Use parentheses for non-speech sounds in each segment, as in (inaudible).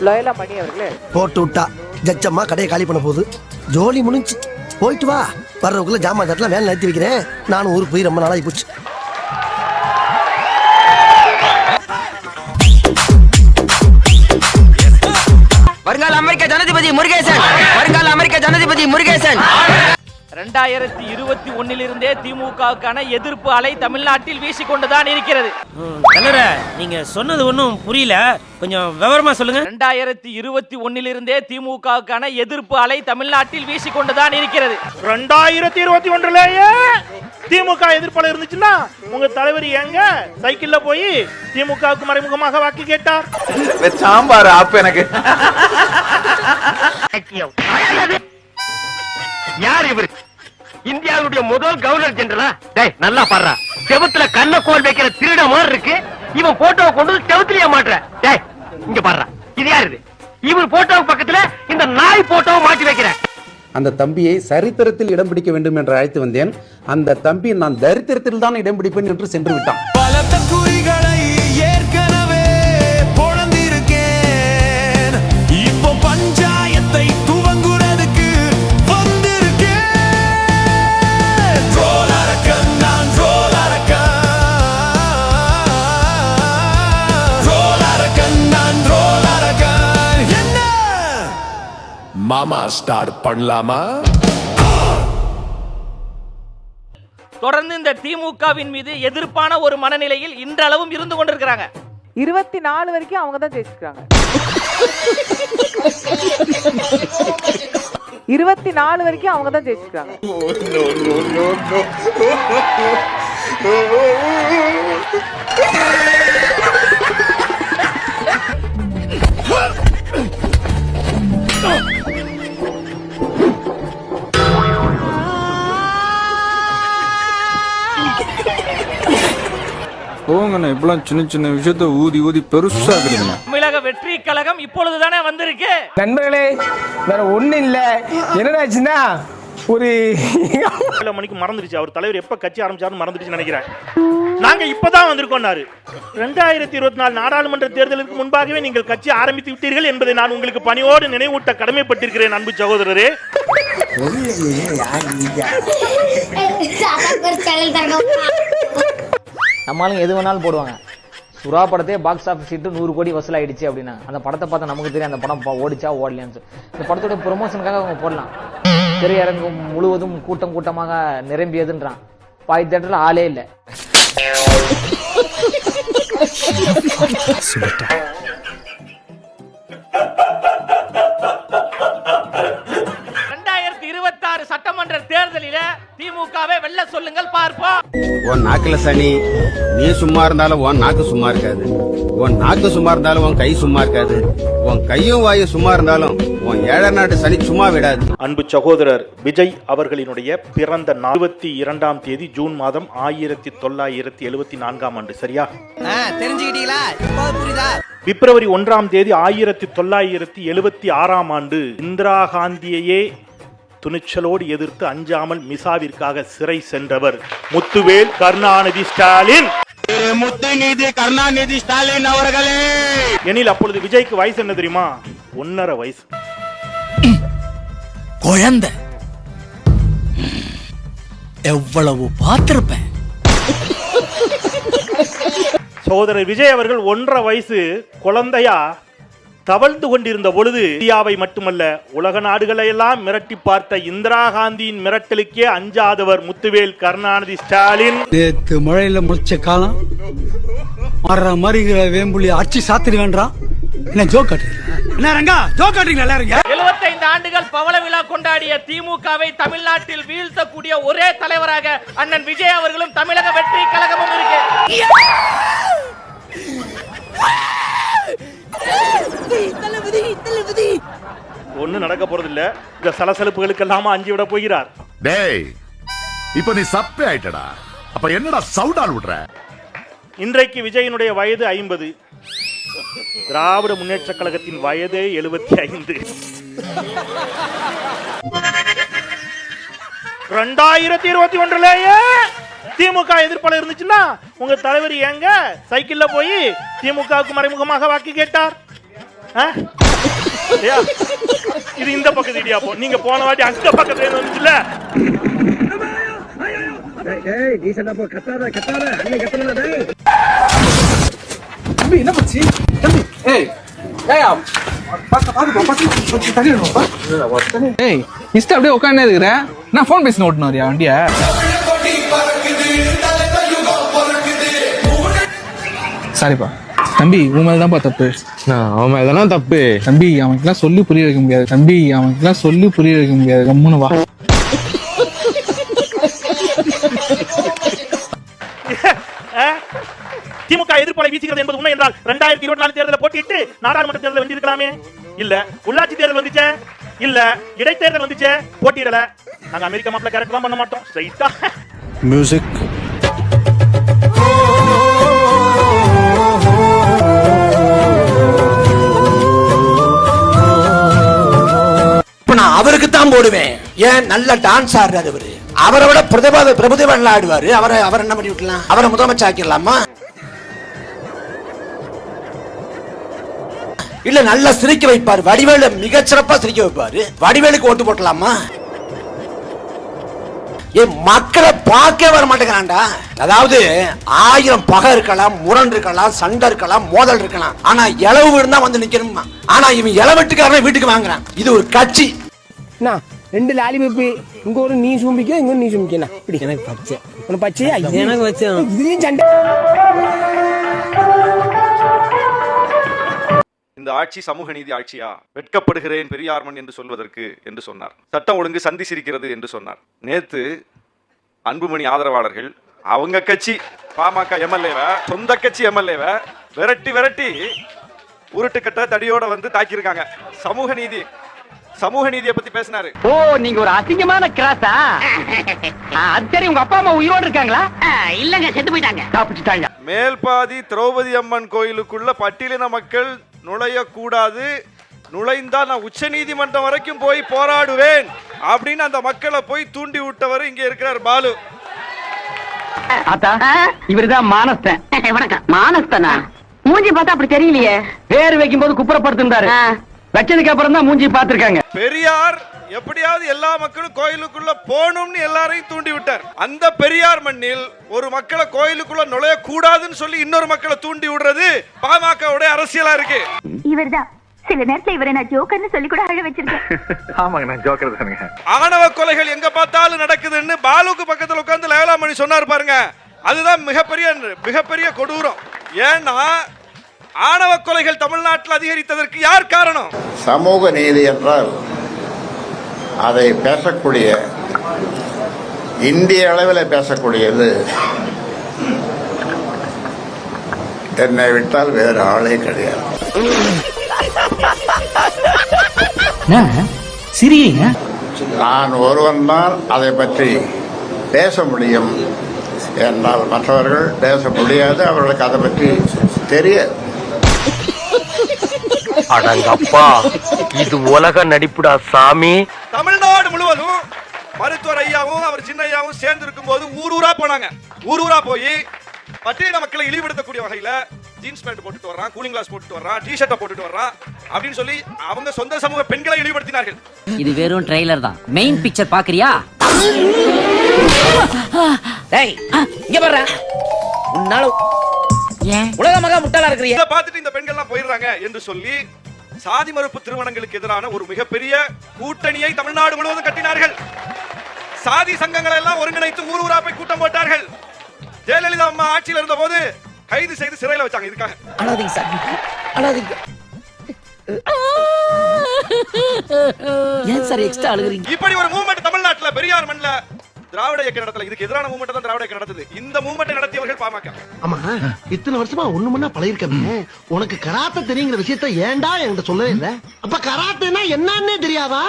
Loyola மணி அவர்களே. போட்டு விட்டா ஜச்சம்மா கடையை காலி பண்ண போகுது. ஜோலி முடிஞ்சு. போயிட்டு வா. வர்றவக்குள்ள ஜாமான் தட்டலாம் வேலை நிறுத்தி வைக்கிறேன். நானும் ஊருக்கு போய் ரொம்ப நாளாகி போச்சு. வருங்கால அமெரிக்க ஜனாதிபதி முருகேசன். வருங்கால அமெரிக்க ஜனாதிபதி முருகேசன். ரெண்டாயிரத்தி இருபத்தி ஒன்னிலிருந்தே திமுகவுக்கான எதிர்ப்பு அலை தமிழ்நாட்டில் வீசிக்கொண்டுதான் இருக்கிறது. கலர நீங்க சொன்னது ஒன்றும் புரியல. கொஞ்சம் விவரமா சொல்லுங்க. ரெண்டாயிரத்தி இருபத்தி ஒன்னிலிருந்தே திமுகவுக்கான எதிர்ப்பு அலை தமிழ்நாட்டில் வீசிக்கொண்டுதான் இருக்கிறது. ரெண்டாயிரத்தி இருபத்தி ஒன்றுலயே திமுக எதிர்ப்பாளர் இருந்துச்சுன்னா உங்க தலைவர் எங்க? சைக்கிள்ல போய் திமுகவுக்கு மறைமுகமாக வாக்கு கேட்டார். சாம்பார் ஆப்பு எனக்கு. யார் இவர்? இந்தியாவுடைய முதல் கவர்னர் ஜெனரலா? டேய் நல்லா பாடுறா. செவத்துல கண்ண கோல் வைக்கிற திருட மாதிரி இருக்கு. இவன் போட்டோவை கொண்டு செவத்துலயே மாட்டுற. டேய் இங்க பாடுறா. இது யாரு இது? இவர் போட்டோ பக்கத்துல இந்த நாய் போட்டோவை மாட்டி வைக்கிற. அந்த தம்பியை சரித்திரத்தில் இடம் பிடிக்க வேண்டும் என்று அழைத்து வந்தேன். அந்த தம்பி நான் தரித்திரத்தில் தான் இடம் பிடிப்பேன் என்று சென்று விட்டான். ஸ்டார்ட் பண்ணலாமா? தொடர்ந்து இந்த திமுகவின் மீது எதிர்ப்பான ஒரு மனநிலையில் இன்றளவும் இருந்து கொண்டிருக்கிறாங்க. இருபத்தி நாலு வரைக்கும் அவங்க தான் ஜெயிச்சிருக்காங்க. இருபத்தி நாலு வரைக்கும் அவங்க தான் ஜெயிச்சிருக்காங்க. போங்கண்ணா இப்பெல்லாம் சின்ன சின்ன விஷயத்த ஊதி ஊதி பெருசாக்குறீங்க தமிழக வெற்றி கழகம் இப்பொழுதுதானே வந்திருக்கு. நண்பர்களே வேற ஒண்ணும் இல்ல. என்னடாச்சுன்னா ஒரு ஏழு மணிக்கு மறந்துடுச்சு. அவர் தலைவர் எப்ப கட்சி ஆரம்பிச்சாருன்னு மறந்துடுச்சு நினைக்கிறேன். நாங்க இப்பதான் வந்திருக்கோம்னாரு. ரெண்டாயிரத்தி இருபத்தி நாலு நாடாளுமன்ற தேர்தலுக்கு முன்பாகவே நீங்கள் கட்சி ஆரம்பித்து விட்டீர்கள் என்பதை நான் உங்களுக்கு பணியோடு நினைவூட்ட கடமைப்பட்டிருக்கிறேன் அன்பு சகோதரரே. நம்மளும் எது வேணாலும் போடுவாங்க. சுறா படத்தே பாக்ஸ் ஆஃபீஸ் சீட்டு நூறு கோடி வசூலாயிடுச்சு அப்படின்னா அந்த படத்தை பார்த்தா நமக்கு தெரியும் அந்த படம் ஓடிச்சா ஓடலையான்னு. இந்த படத்தோட ப்ரொமோஷனுக்காக அவங்க போடலாம். திரையரங்கு முழுவதும் கூட்டம் கூட்டமாக நிரம்பியதுன்றான். பாய் தேட்டரில் ஆளே இல்லை. ரெண்டாயிரத்தி இருபத்தி ஆறு சட்டமன்ற தேர்தலில திமுகவை வெல்ல சொல்லுங்கள் பார்ப்போம். உன் நாக்குல சனி நீ சும்மா இருந்தாலும் உன் நாக்கு சும்மா இருக்காது. உன் நாக்கு சும்மா இருந்தாலும் உன் கை சும்மா இருக்காது. உன் கையும் வாயும் சும்மா இருந்தாலும் உன் ஏழை நாட்டு சனி சும்மா விடாது. அன்பு சகோதரர் விஜய் அவர்களினுடைய பிறந்த இருபத்தி இரண்டாம் தேதி ஜூன் மாதம் ஆயிரத்தி தொள்ளாயிரத்தி எழுபத்தி நான்காம் ஆண்டு. சரியா? தெரிஞ்சுக்கிட்டீங்களா? புரியுதா? பிப்ரவரி ஒன்றாம் தேதி ஆயிரத்தி தொள்ளாயிரத்தி எழுபத்தி ஆறாம் ஆண்டு இந்திரா காந்தியையே துணிச்சலோடு எதிர்த்து அஞ்சாமல் மிசாவிற்காக சிறை சென்றவர் முத்துவேல் கருணாநிதி ஸ்டாலின். முத்துநிதி கருணாநிதி ஸ்டாலின் அவர்களே! எனில் அப்பொழுது விஜய்க்கு வயசு என்ன தெரியுமா? ஒன்னரை வயசு. குழந்தை. எவ்வளவு பார்த்திருப்பேன். சகோதரர் விஜய் அவர்கள் ஒன்றரை வயசு குழந்தையா? தவழ்ந்து கொண்டிருந்த பொழுது இந்தியாவை மட்டுமல்ல உலக நாடுகளை எல்லாம் மிரட்டி பார்த்த இந்திரா காந்தியின் மிரட்டலுக்கே அஞ்சாதவர் முத்துவேல் கருணாநிதி ஸ்டாலின். நேத்து மழையில முடிச்ச காலம் மாறுற மாதிரி வேம்புலி அடிச்சு சாத்திரி வேண்டாம் என்ன ஜோக் என்ன ரங்கா ஜோக் காட்டுறீங்களா எல்லாரும்? எழுபத்தைந்து ஆண்டுகள் பவள விழா கொண்டாடிய திமுகவை தமிழ்நாட்டில் வீழ்த்தக்கூடிய ஒரே தலைவராக அண்ணன் விஜய் அவர்களும் தமிழக வெற்றி கழகமும் இருக்கு. ஒண்ணு நடக்க போறதில்ல. இந்த சலசலப்புகளுக்கெல்லாம் அஞ்சு விட போகிறார். டேய் இப்ப நீ சப்பே ஆயிட்டடா. அப்ப என்னடா சவுடால் விடுற? இன்றைக்கு விஜயனுடைய வயது ஐம்பது. திராவிட முன்னேற்ற கழகத்தின் வயதே எழுபத்தி ஐந்து. ரெண்டாயிரத்தி இருபத்தி ஒன்றுலயே திமுக எதிர்ப்பாளர் இருந்துச்சுன்னா உங்க தலைவர் எங்க? சைக்கிள்ல போய் திமுகவுக்கு மறைமுகமாக வாக்கு கேட்டார். இது இந்த பக்கத்து இடியாப்பம் நீங்க போன வாட்டி அந்த பக்கத்துல இருந்து வந்துச்சுல தம்பி என்ன பண்ணுச்சு தம்பி ஏய் ஏய் பாக்க பாக்க. பாக்க தண்ணி வேணுமாப்பா ஏய் மிஸ்டர் அப்படியே உட்காந்து இருக்கிற. நான் ஃபோன் பேசி ஓட்டணும் வண்டிய? சாரிப்பா தம்பி உன் மேல தான்ப்பா தப்பு. அவன் இதெல்லாம் தப்பு. தம்பி அவனுக்குலாம் சொல்லி புரிய வைக்க முடியாது. தம்பி அவனுக்குலாம் சொல்லி புரிய வைக்க முடியாது. கம்முன்னு வா. திமுக எதிர்ப்பலை வீசுகிறது என்பது உண்மை என்றால் ரெண்டாயிரத்தி இருபத்தி நாலு தேர்தலில் போட்டிட்டு நாடாளுமன்ற தேர்தல் வென்றிருக்கலாமே? இல்ல. உள்ளாட்சி தேர்தல் வந்துச்சே? இல்ல. இடைத்தேர்தல் வந்துச்சே? போட்டியிடல. நாங்க அமெரிக்கா மாப்பிள்ள கேரக்டர் பண்ண மாட்டோம். ஸ்ட்ரைட்டா மியூசிக் நான் அவருக்கு தான் போடுவேன். ஏன்? நல்ல டான்ஸ் ஆடுறாரு அவரு. அவரை விட பிரதிபா பிரபுதேவன் ஆடுவாரு. அவரை அவர் என்ன பண்ணி விட்டலாம்? அவரை முதலமைச்சர் ஆக்கிடலாமா இல்ல நல்லா சிரிக்க வைப்பாரு. வடிவேலு மிக சிறப்பா சிரிக்க வைப்பாரு. வடிவேலுக்கு ஓட்டு போட்டலாமா? ஏன் மக்களை பார்க்கவே வர மாட்டேங்கிறான்டா. அதாவது ஆயிரம் பகை இருக்கலாம் முரண் இருக்கலாம் சண்டை இருக்கலாம் மோதல் இருக்கலாம். ஆனா இளவு வீடு தான் வந்து நிக்கணுமா? ஆனா இவன் இளவெட்டுக்காரன் வீட்டுக்கு வாங்குறான். இது ஒரு கட்சி. அண்ணா ரெண்டு லாலிபப்பு இங்க ஒரு நீ சும்பிக்க இங்க நீ சும்பிக்கண்ணா இப்படி. எனக்கு பச்சை. உனக்கு பச்சையா? எனக்கு பச்சை. இதுலயும் சண்டை. இந்த ஆட்சி சமூக நீதி ஆட்சியா? வெட்கப்படுகிறேன் பெரியார்மன் என்று சொல்வதற்கு என்று சொன்னார். சட்டம் ஒழுங்கு சந்தி சிரிக்கிறது என்று சொன்னார். நேத்து அன்புமணி ஆதரவாளர்கள் அவங்க கட்சி பாமக எம்எல்ஏவ சொந்த கட்சி எம்எல்ஏவ விரட்டி விரட்டி உருட்டுக்கட்ட தடியோட வந்து தாக்கியிருக்காங்க. சமூக நீதி சமூக நீதியை பத்தி பேசினாரு. ஓ நீங்க ஒரு அசிங்கமான கிராஸா அது சரி உங்க அப்பா அம்மா உயிரோடு இருக்காங்களா? இல்லங்க செத்து போயிட்டாங்க. மேல்பாதி திரௌபதி அம்மன் கோயிலுக்குள்ள பட்டியலின மக்கள் நுழையக்கூடாது. நுழைந்தா நான் உச்ச நீதிமன்றம் வரைக்கும் போய் போராடுவேன் அப்படின்னு அந்த மக்களை போய் தூண்டி விட்டவர் இங்க இருக்கிறார் பாலு. ஆத்தா இவருதான் மானஸ்தன். வணக்கம். மானஸ்தனா? மூஞ்சி பார்த்தா அப்படி தெரியலையே. பேர் வைக்கும் போது குப்புறப்படுத்திருந்தாரு வச்சதுக்கு அப்புறம் தான் மூஞ்சி பார்த்திருக்காங்க. பெரியார் எப்படியாவது எல்லா மக்களும் கோயிலுக்குள்ள போகணும்னு எல்லாரையும் தூண்டி விட்டார். அந்த பெரியார் மண்ணில் ஒரு மக்களை கோயிலுக்குள்ள நுழைய கூடாதுன்னு சொல்லி இன்னொரு மக்களை தூண்டி விடுறது பாமகவுடைய அரசியலா இருக்கு. இவர்தான். சில நேரத்துல இவரை நான் ஜோக்கர்னு சொல்லி கூட அழ வச்சிருக்கேன். (laughs) ஆமாங்க நான் ஜோக்கர் தானுங்க. ஆணவ கொலைகள் எங்க பார்த்தாலும் நடக்குதுன்னு பாலுக்கு பக்கத்துல உட்கார்ந்து லேவலாமணி சொன்னார் பாருங்க. அதுதான் மிகப்பெரிய மிகப்பெரிய கொடூரம். ஏன்னா ஆணவ கொலைகள் தமிழ்நாட்டில் அதிகரித்ததற்கு யார் காரணம்? சமூக நீதி என்றால் அதை பேசக்கூடிய இந்திய அளவில் பேசக்கூடியது என்னை விட்டால் வேறு ஆளே கிடையாது. நான் ஒருவன் தான் அதை பற்றி பேச முடியும். என்றால் மற்றவர்கள் பேச முடியாது அவர்களுக்கு அதை பற்றி தெரியாது. அடங்கப்பா. இது உலக நடிப்புடா சாமி. தமிழ்நாடு முழுவதும் மருத்துவர் ஐயாவும் அவர் சின்ன ஐயாவும் சேர்ந்து இருக்கும் போது ஊர் ஊரா போனாங்க. ஊர் ஊரா போய் பட்டியல மக்களை இழிவுபடுத்தக்கூடிய வகையில ஜீன்ஸ் பேண்ட் போட்டுட்டு வர்றான் கூலிங் கிளாஸ் போட்டுட்டு வர்றான் டி ஷர்ட்டை போட்டுட்டு வர்றான் அப்படின்னு சொல்லி அவங்க சொந்த சமூக பெண்களை இழிவுபடுத்தினார்கள். இது வெறும் ட்ரெய்லர் தான். மெயின் பிக்சர் பாக்குறியா? டேய் இங்க பாரு. உன்னால உலக மகா முட்டாளா இருக்கிறிய இதை பார்த்துட்டு இந்த பெண்கள்லாம் போயிடுறாங்க என்று சொல்லி சாதி மறுப்பு திருமணங்களுக்கு எதிரான ஒரு மிகப்பெரிய கூட்டணியை தமிழ்நாடு முழுவதும் கட்டினார்கள். சாதி சங்கங்களை எல்லாம் ஒருங்கிணைத்து ஊர் ஊரா போய் கூட்டம் போட்டார்கள். ஜெயலலிதா அம்மா ஆட்சியில் இருந்த போது கைது செய்து சிறையில் வச்சாங்க இதுக்காக. அழாதீங்க சார். அழாதீங்க ஏன் சார் எக்ஸ்ட்ரா அழுகுறீங்க? இப்படி ஒரு மூவ்மெண்ட் தமிழ்நாட்டுல பெரியார் மண்ல திராவிட இயக்க நடத்தல. இதுக்கு எதிரான மூவ்மெண்ட் தான் திராவிட இயக்கம் நடத்துது. இந்த மூவ்மெண்ட் நடத்தியவர்கள் பாமக. ஆமா. இத்தனை வருஷமா ஒண்ணு மண்ணா பழகிருக்கமே. உனக்கு கராத்தே தெரியுங்கிற விஷயத்த ஏன்டா என்கிட்ட சொல்லவே இல்ல? அப்ப கராத்தேனா என்னன்னே தெரியாதா?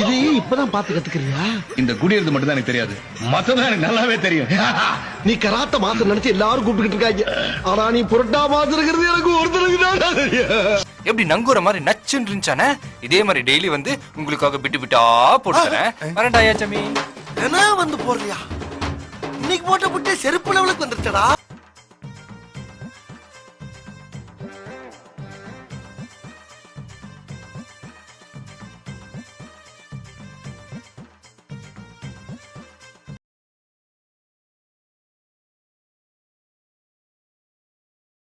இது இப்பதான் பார்த்து கத்துக்கிறியா? இந்த குடியிருந்து மட்டும் தான் எனக்கு தெரியாது. மத்ததான் எனக்கு நல்லாவே தெரியும். (laughs) நீ கராத்த மாசம் நினைச்சு எல்லாரும் கூப்பிட்டுக்கிட்டு இருக்காங்க. ஆனா நீ புரட்டா மாசம் இருக்கிறது எனக்கு ஒருத்தருக்கு தான் தெரியும். எப்படி நங்குற மாதிரி நச்சுன்னு இருந்துச்சானே இதே மாதிரி டெய்லி வந்து உங்களுக்காக விட்டு விட்டா போட்டு தரேன் வரேன்டா ஐயா சமி. வந்து போடுறியா? இன்னைக்கு போட்ட புட்டே செருப்பு லெவலுக்கு வந்துருச்சடா.